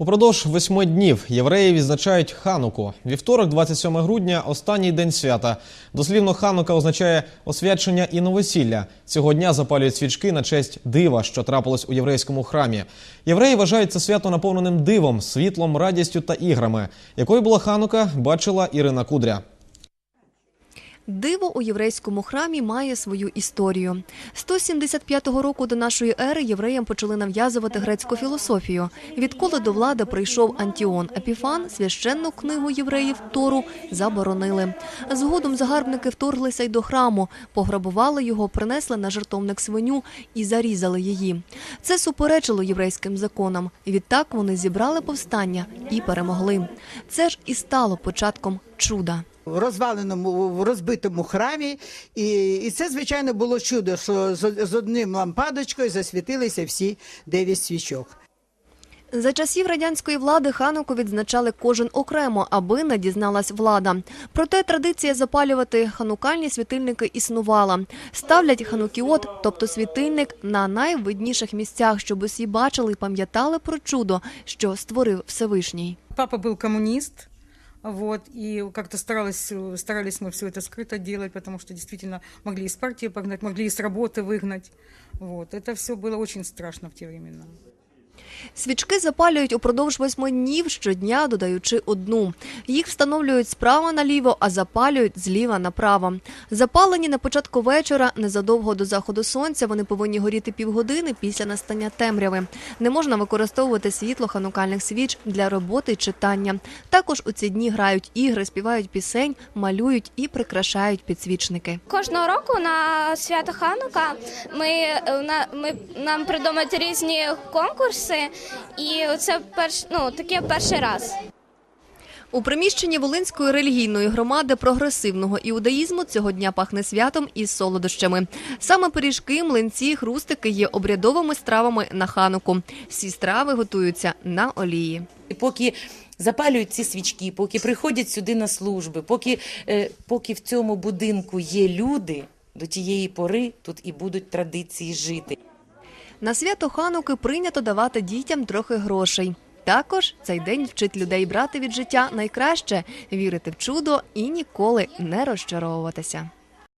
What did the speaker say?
Упродовж восьми днів євреї відзначають хануку. Вівторок, 27 грудня, останній день свята. Дослівно ханука означає освячення і новосілля. Цього дня запалюють свічки на честь дива, що трапилось у єврейському храмі. Євреї вважають це свято наповненим дивом, світлом, радістю та іграми. Якою була ханука, бачила Ірина Кудря. Диво у єврейському храмі має свою історію. 175 року до нашої ери євреям почали нав'язувати грецьку філософію. Відколи до влади прийшов Антіон Епіфан, священну книгу євреїв Тору заборонили. Згодом загарбники вторглися й до храму, пограбували його, принесли на жертовник свиню і зарізали її. Це суперечило єврейським законам. Відтак вони зібрали повстання і перемогли. Це ж і стало початком чуда. В розваленому в розбитому храмі, і, і це звичайно було чудо, що з, з одним лампадочкою засвітилися всі дев'ять свічок. За часів радянської влади хануку відзначали кожен окремо, аби не дізналась влада. Проте традиція запалювати ханукальні світильники існувала. Ставлять ханукіот, тобто світильник, на найвидніших місцях, щоб усі бачили і пам'ятали про чудо, що створив Всевишній. Папа был коммунист, вот, и как-то старалась, старались мы все это скрыто делать, потому что действительно могли из партии погнать, могли и с работы выгнать. Вот. Это все было очень страшно в те времена. Свічки запалюють упродовж восьми днів щодня, додаючи одну. Їх встановлюють справа наліво, а запалюють зліва направо. Запалені на початку вечора, незадовго до заходу сонця, вони повинні горіти півгодини після настання темряви. Не можна використовувати світло ханукальних свіч для роботи читання. Також у ці дні грають ігри, співають пісень, малюють і прикрашають підсвічники. Кожного року на свято Ханука ми, е, на- ми нам придумають різні конкурси, і це перш, ну, таке перший раз. У приміщенні Волинської релігійної громади прогресивного іудаїзму цього дня пахне святом із солодощами. Саме пиріжки, млинці, хрустики є обрядовими стравами на хануку. Всі страви готуються на олії. І поки запалюють ці свічки, поки приходять сюди на служби, поки, е, поки в цьому будинку є люди, до тієї пори тут і будуть традиції жити. На свято хануки прийнято давати дітям трохи грошей. Також цей день вчить людей брати від життя найкраще, вірити в чудо і ніколи не розчаровуватися.